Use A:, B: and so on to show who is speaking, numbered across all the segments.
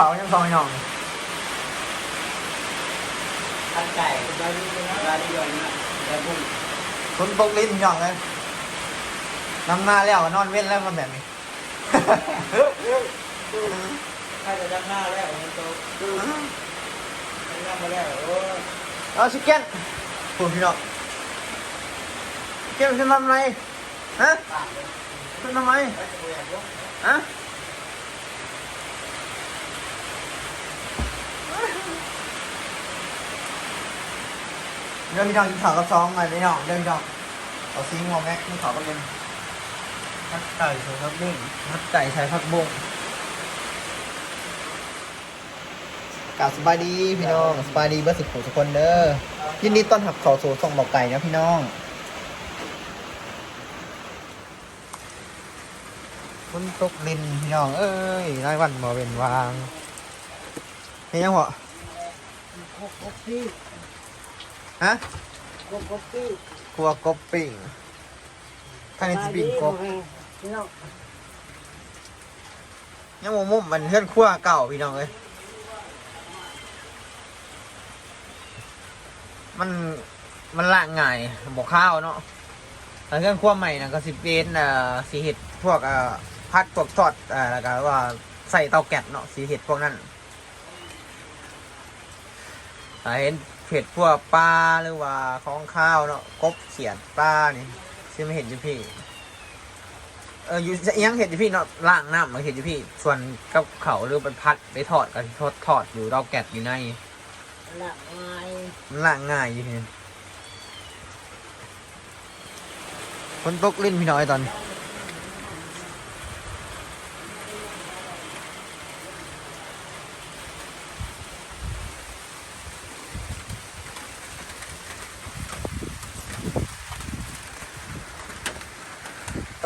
A: เขายังซอยน้อง
B: ตั้งใจได้ดีนะได้ดีเลยนะได้บุญ
A: คนตกลิ้นพี่น้องเลยนำหน้าแล้วนอนเว้นแล้วมันแบบนี้
B: ถ้าจะดังหน้าแล้วมันโตดังหน้ามาแล้วโอ้
A: เอาชิคเก้นพูดพี่น้องเก้นขึ้นทำไมฮะ
B: ต่างเลย
A: ขึ้นทำไม
B: ไม่จะเบื่อพวก
A: ฮะ เรื่องพี่น้องข้าวกับซองไงพี่น้องเรื่องพี่น้องเอาซิงค์มาแม็กกินข้าวกับเป็นผัดไก่ใส่ผักบุ้งผัดไก่ใส่ผักบุ้งกาบสบายดีพี่น้องสบายดีเบอร์สุดทุกคนเด้อยินดีต้อนรับเข้าสู่ส่องบอกไก่นะพี่น้องฝนตกลินพี่น้องเอ้ยรายวันบ่เป็นวางเฮ้ยยังหัว
B: กบกบปี้
A: ฮะ
B: กบกบปี้
A: ครัวกบปิ่งภายในสิปิ่งกบ
B: พี่น้อง
A: ยังมุมมุมมันเพื่อนครัวเก่าพี่น้องเอ้ยมันมันละง่ายบอกข้าวเนาะแต่เครื่องครัวใหม่นะก็สิเป็นเอ่อสีเห็ดพวกเอ่อพัดพวกทอดเอ่อแล้วก็ว่าใส่เตาแก๊สเนาะสีเห็ดพวกนั้นอ่า เห็นเผ็ดพวกปลาหรือว่าของข้าวเนาะกบเขียดปลานี่ซึ่งไม่เห็นอยู่พี่ เอออยู่เอียงเห็ดอยู่พี่เนาะล่างน้ำมาเห็ดอยู่พี่ ส่วนกับเขาหรือไปพัดไปทอดกันทอดทอดอยู่เราแกะอยู่ใน
B: หลักไม้
A: มันล่างง่ายอยู่พี่ฝนตกลิ้นพี่น้อยตอน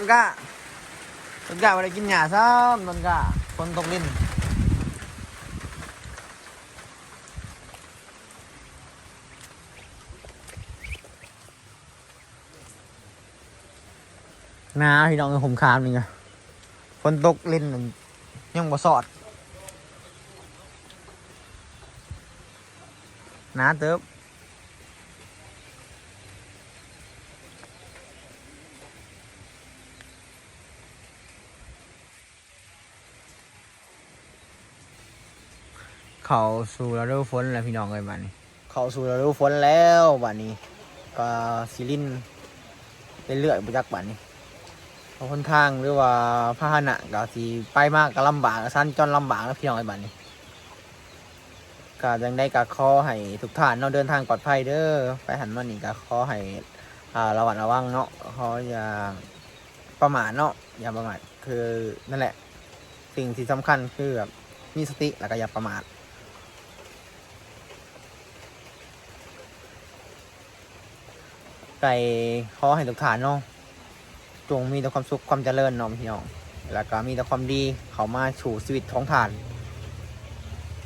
A: ต้นกล้าต้นกล้าไปกินหญ้าซ้ำต้นกล้าฝนตกลิ้นนาพี่น้องผมคามนี่ไงฝนตกเล่นนั่นยังบ่สอดนาเติบ เข้าสู่ฤดูฝนแล้วพี่น้องเอ้ยบันี้เข้าสู่ฤดูฝนแล้วบัดนี้ ก็สิลินเรื่อยๆบ่จักบัดนี้เพราะคนทางหรือว่าพาหนะก็สีไปมากก็ลำบากสั้นจนลำบากแล้วพี่น้องไอ้บ้านนี้ก็ยังได้ก็ขอให้ทุกท่านเนาะเดินทางปลอดภัยเด้อไปหันมานี่ก็ขอให้อ่าระวัดระวังเนาะขออย่าประมาทเนาะอย่าประมาทคือนั่นแหละ สิ่งที่สำคัญคือแบบมีสติแล้วก็อย่าประมาท ไก่ขอให้ทุกท่านเนาะจงมีแต่ความสุขความเจริญเน้องพี่น้องแล้วก็มีแต่ความดีเขามาสู่ชีวิตของทาน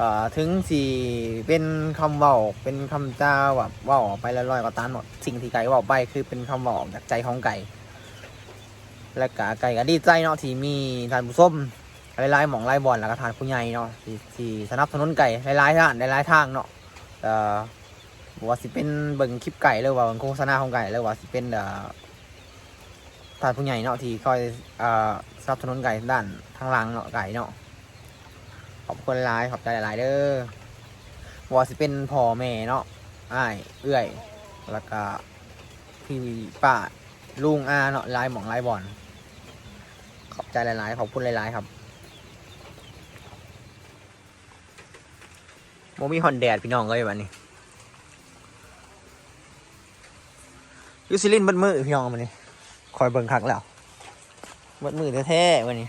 A: อ่อถึงสี่เป็นคำเว้าเป็นคำจาแบบว้าออกไปลอยๆก็ตามหมดสิ่งที่ไก่เว้าไปคือเป็นคำเว้าออกจากใจของไก่ และก็ไก่ก็ดีใจเนาะที่มีทานผู้ส้มหลายๆหมองหลายบอลแล้วก็ทานผู้ใหญ่เนาะที่สนับสนุนไก่หลายๆทางหลายๆทางเนาะอ่อบ่ ว่าสิเป็นเบิ่งคลิปไก่หรือว่าเบิ่งโฆษณาของไก่หรือว่าสิเป็นเอ่อทานผู้ใหญ่เนาะที่คอยเอ่อสนับสนุนไก่ด้านทางหลังเนาะไก่เนาะขอบคุณหลายขอบใจหลายๆเด้อว่าสิเป็นพ่อแม่เนาะอ้ายเอื้อยแล้วก็พี่ป้าลุงอาเนาะลายหมองลายบอนขอบใจหลายๆขอบคุณหลายๆครับโมมีฮอนแดดพี่น้องเลยวันนี้ ยูซิลินเบัดมือพี่น้องมันนี่คอยเบิ่งคักแล้วเบิดมือแท้ๆวันนี้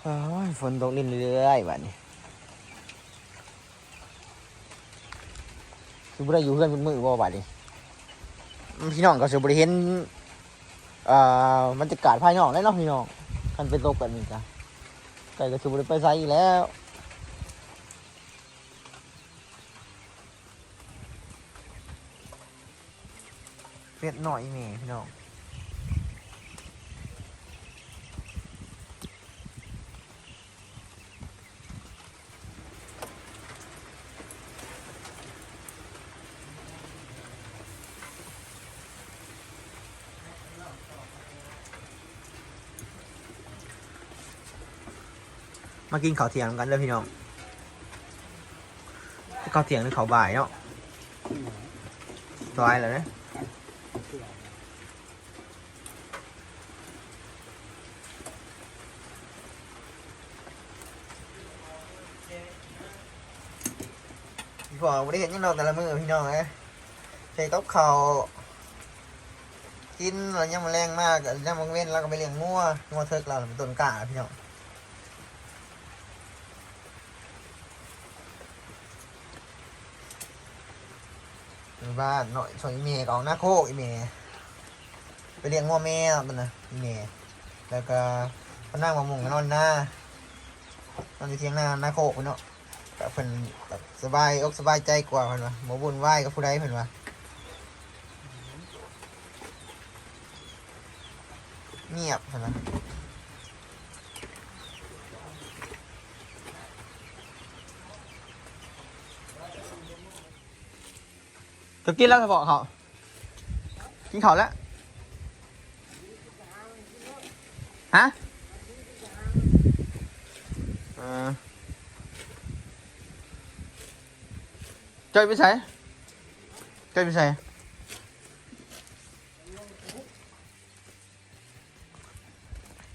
A: โอ้ยฝนตกลินเรื่อยๆวันนี้คือบ่ได้อยู่เพื่อนเป็นมือบ่บัดนี้พี่น้องก็สิบ่ได้เห็นเอ่อบรรยากาศภายนอกแล้วเนาะพี่น้องคันเป็นตกแบบนี้จ้ะไก่ก็สิบ่ได้ไปไสอีกแล้ว เป็ดหน่อยแม่พี่น้องมากินข้าวเทียงกันเลยพี่น้องข้าวเทียงหรือข้าวบ่ายเนาะตายแล้วนี่ยื่อพี่บอกไม่ได้เห็นยังนอนแต่ละมือพี่น้องเอ้ยใส่กับข้ากินแล้วยังมาแรงมากยังมาเว้นแล้วก็ไปเลี้ยงงัวงัวเทิกเราเป็นต้นกล้าพี่น้อง อยู่บ้านเนาะส่วนอีเมย์ก็ออกหน้าโคกอีเมย์ไปเลี้ยงงัวแม่มันนะอีเมย์แล้วก็พนั่งมามุงนอนหน้านอนอยู่เทียงหน้าหน้าโคกเนาะกับเพิ่นแบบสบายอกสบายใจกว่าเพิ่นวะหมบุญไหวกับผู้ใดเพิ่นวะเงียบเพิ่นวะ จะกินแล้วจะบอกเขากินเขาวแล้วฮะเออจอยไปใส่จอยไปใส่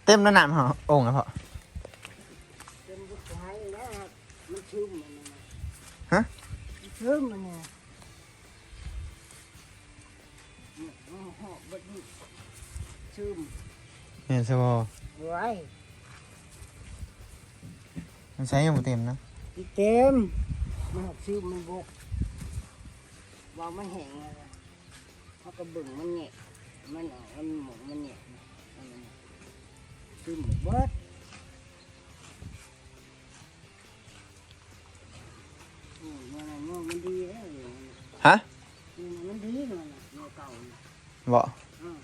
A: เต็มแล้วน้ำเหรอโอ่งนะพ่อ
C: เป็นผู้ชายนะมันชื่อมันนะ
A: ฮะ
C: มันชื่อมันนะมันหอบบัดนี้ชื่อ
A: เนี่ยสบอ
C: ไว้
A: มันใช้ยังไม่เต็มนะ
C: ที่เต็มมันหอบชื่อมันบกว่ามันแห้งอะไรเขาก็บึ่งมันเนี่ยมันเอามันหมกมันเนี่ยมันเนี่ยชื่อมันเบิดโอ้ยมันน่ะมันดีแล้วเนี่ย
A: ฮะ
C: มันดีเลยนะเนี่ยเก่าน่ะ
A: บอก
C: อืม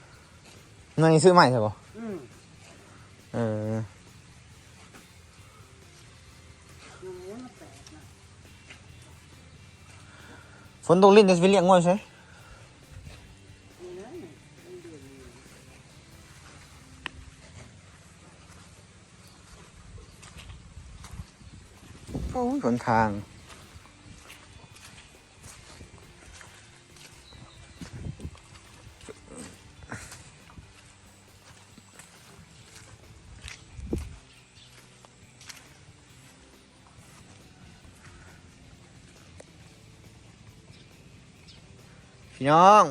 A: เงินนี้ซื้อใหม่ใช่ปะ
C: อืม
A: เออ
C: มันแปลกนะ
A: ฝนตกลิ้นจะไปเลี้ยงง่อยใช่
C: นี่นะมันเดือดนี่
A: โอ้ยหนทาง พี่น้อง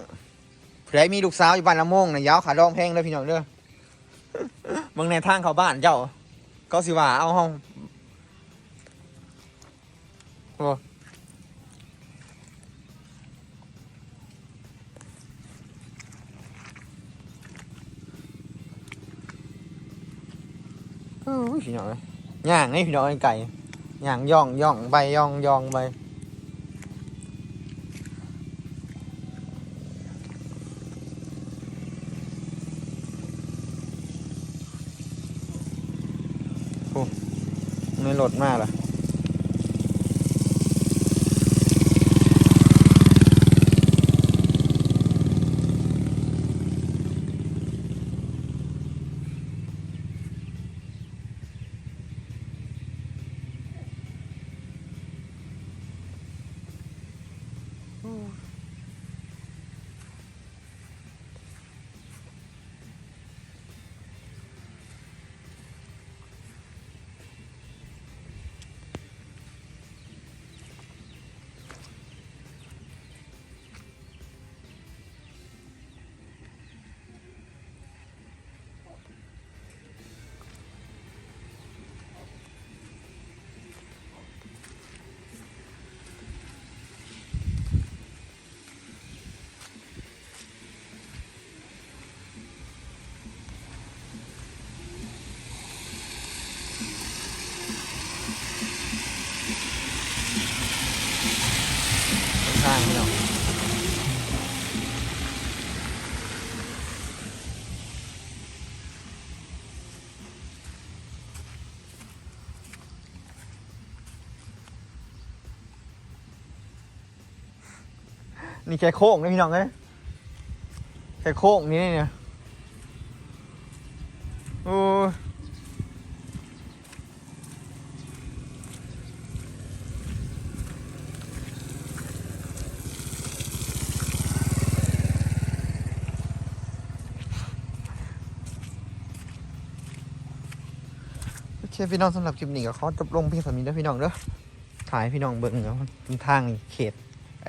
A: ใครมีลูกสาวอยู่บ้านละโมงนะยาวขาดองแพงเลยพี่น้องเด้อเบางในทางเขาบ้านเจ้า ก็สิว่าเอาห้องโอ้โอ้ยพี่น้องย่างนี่พี่น้องไอ้ไก่ย่างย่องย่องไปย่องย่องใบ โอ้ไม่หลดมากหรอ นี่แค่โค้งนะพี่น้องเลยแค่โค้งนี้เนี่ยโอ้คพี่น้องสำหรับคลิปนี้ก็ขอจบลงเพียงสามีเด้อพี่น้องเด้อถ่ายพี่น้องเบิ่งเนาะทางเขต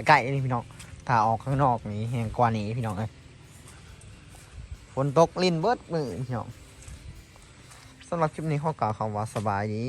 A: ใกล้นี่พี่น้อง ถ้าออกข้างนอกนี่แหงกว่านี้พี่น้องเอ้ยฝนตกลิ้นเบิดมือพี่น้องสำหรับคลิปนี้ข้อกล่าวคำว่าสบายดี